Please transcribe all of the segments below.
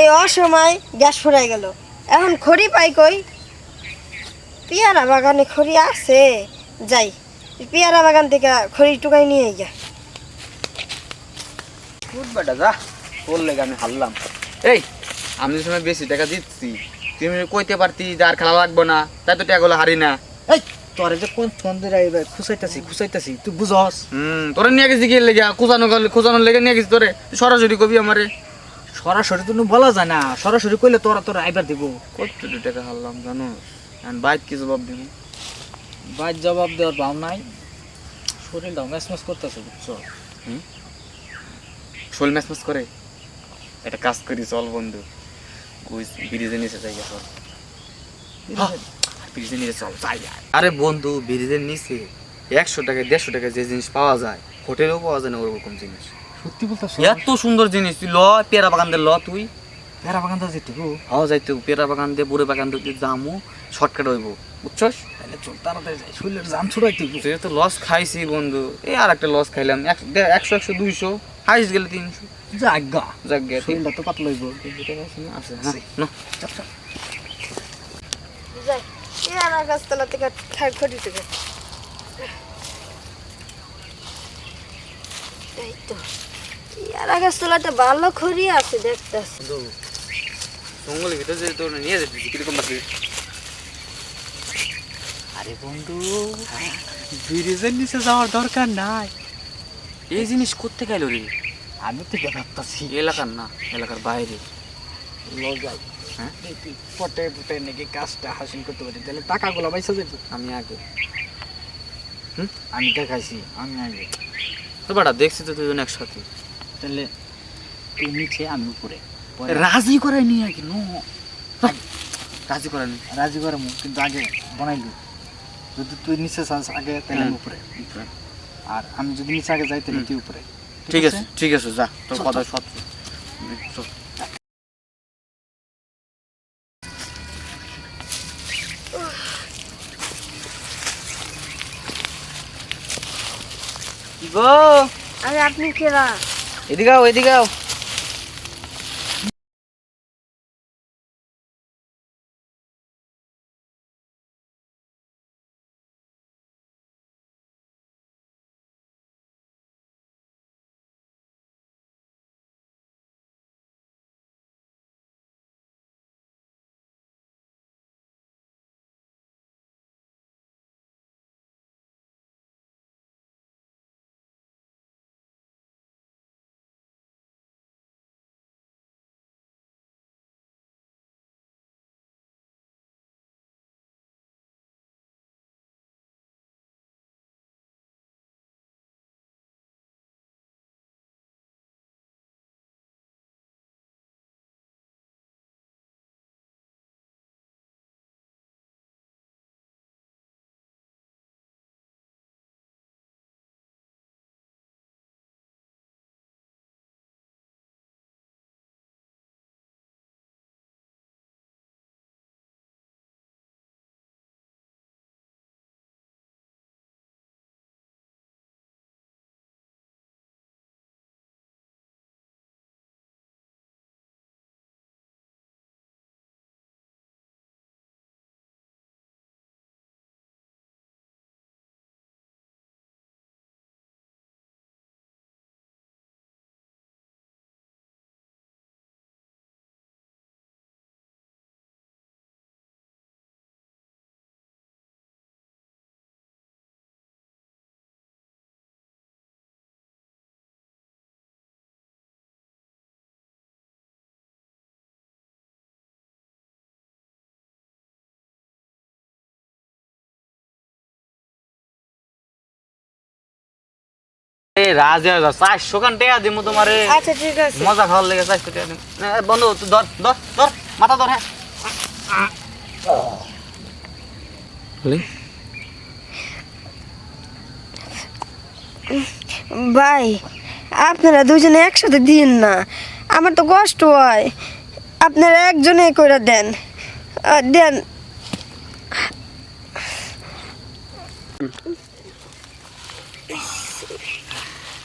এই অসময় গ্যাস ফুরাই গেল। এখন খড়ি পাই কই? পেয়ারা বাগানে খড়ি আছে। যাই পেয়ারা বাগান থেকে খড়ি টুকাই নিয়ে গিয়া ফুট বেটা যা। তোর লেগে আমি হারলাম। এই আমি যে সময় বেশি টাকা দিচ্ছি তুমি কইতে পারতি যে আর খেলা লাগবো না তাই তো টাকাগুলো হারি না। এই তোরে যে কোন ফোন দিয়ে আইবে খুসাইতাছি খুসাইতাছি তুই বুঝস? হুম তোরে নিয়ে গেছি কি লেগে? গেলে কুচানোর লেগে নিয়ে গেছি তোরে। সরাসরি কবি আমারে। সরাসরি তো বলা যায় না। সরাসরি কইলে তোরা তোরা আইবার দিব। কত টাকা হারলাম জানো? বাইক কি জবাব দিব? বাইর জবাব দেওয়ার ভাব নাই। শরীর শরীরটা ম্যাচ ম্যাচ করতেছে বুঝছ? শোল ম্যাচ ম্যাচ করে? একটা কাজ করি চল বন্ধু। ব্রিজে নিচে যাই চল। ব্রিজে নিচে চল যাই। আরে। বন্ধু ব্রিজের নিচে একশো টাকা দেড়শো টাকা যে জিনিস পাওয়া যায় হোটেলেও পাওয়া যায় না ওরকম জিনিস। সত্যি বলতেছ এত সুন্দর জিনিস তুই ল পেয়ারা বাগান দিয়ে ল তুই। পেরা বাগান তো যেটুকু হাও যাইতে পেয়ারা বাগান দিয়ে বুড়ে বাগান দিয়ে যামু শর্টকাট হইব। বুঝছস? তাহলে চল তাড়াতাড়ি যাই শরীরের জাম ছুড়াই তুই তুই তো লস খাইছি বন্ধু এই আর একটা লস খাইলাম। একশো একশো একশো দুইশো হাইস গেলে তিনশো। যা আজ্ঞা যাক গে শরীরটা তো পাতলা হইব। আছে হ্যাঁ না। যাই পেয়ারা গাছতলা থেকে ঠাক খড়ি টুকে এই তো। পেয়ারা গাছতলাতে ভালো খড়ি আছে দেখতেছি। জঙ্গলের ভিতরে তোর নিয়ে যেতে কীরকম বাকি? আরে বন্ধু ব্রিজের নিচে যাওয়ার দরকার নাই। এই জিনিস করতে গেল রে? আমি তো ভাবতাছি এলাকার না এলাকার বাইরে। লজাই হ্যাঁ? দেখি পটে পটে নাকি কাজটা হাসিল করতে পারি। তাহলে টাকাগুলো পয়সা যাবে আমি আগে। আমি দেখাইছি আমি আগে। তো বাড়া দেখছি তো দুজন একসাথে। তাহলে তুই নিচে আমি উপরে। পরে রাজি করাই নো রাজি করাই নি রাজি করে মু কিন্তু আগে বানাইলি যদি তুই নিচে যাস আগে তাহলে আমি। উপরে। আর আমি যদি নিচে আগে যাই তাহলে। তুই উপরে। ঠিক আছে ঠিক আছে যা তোর কথা। সত্য কি গো আরে আপনি কেরা এদিকে আও এদিকে রাজা চারশো খান টেয়া দিমু তোমারে। আচ্ছা ঠিক আছে। মজা খাওয়ার লেগে চারশো টেয়া দিমু। বন্ধু ধর ধর ধর মাথা ধর হ্যাঁ। ভাই আপনারা দুজনে একসাথে দিন না। আমার তো কষ্ট হয়। আপনারা একজনে করে দেন। আহ,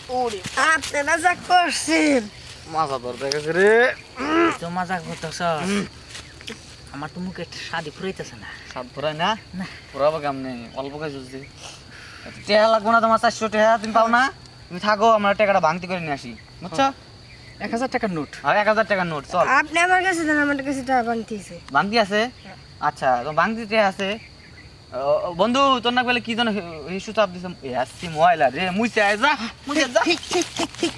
দেন আপনারা যা করছেন। মাথা ধর দেখেছে রে। তো মজা করতেছ। আমার তো মুখে শাদি ফুরাইতেছে না। সাত ফুরাই না? না। ফুরাবো কেমনে? অল্প কাজ বুঝছি টেহা লাগবো না তোমার চারশো টেহা? তুমি পাও না? তুমি থাকো আমরা টাকাটা ভাঙতি করে নিয়ে আসি। বুঝছ? এক হাজার টাকার নোট। আর এক হাজার টাকার নোট চল। আপনি আমার কাছে দেন আমার কাছে টাকা বানতেছে ভাঙতি আছে? আচ্ছা তো ভাঙতি টেহা আছে। বন্ধু তোর না বলে কি জন হিসু চাপ দিছে। এ আসছি ময়লা রে মুইছে আয় যা। মুইছে যা। ঠিক ঠিক ঠিক ঠিক।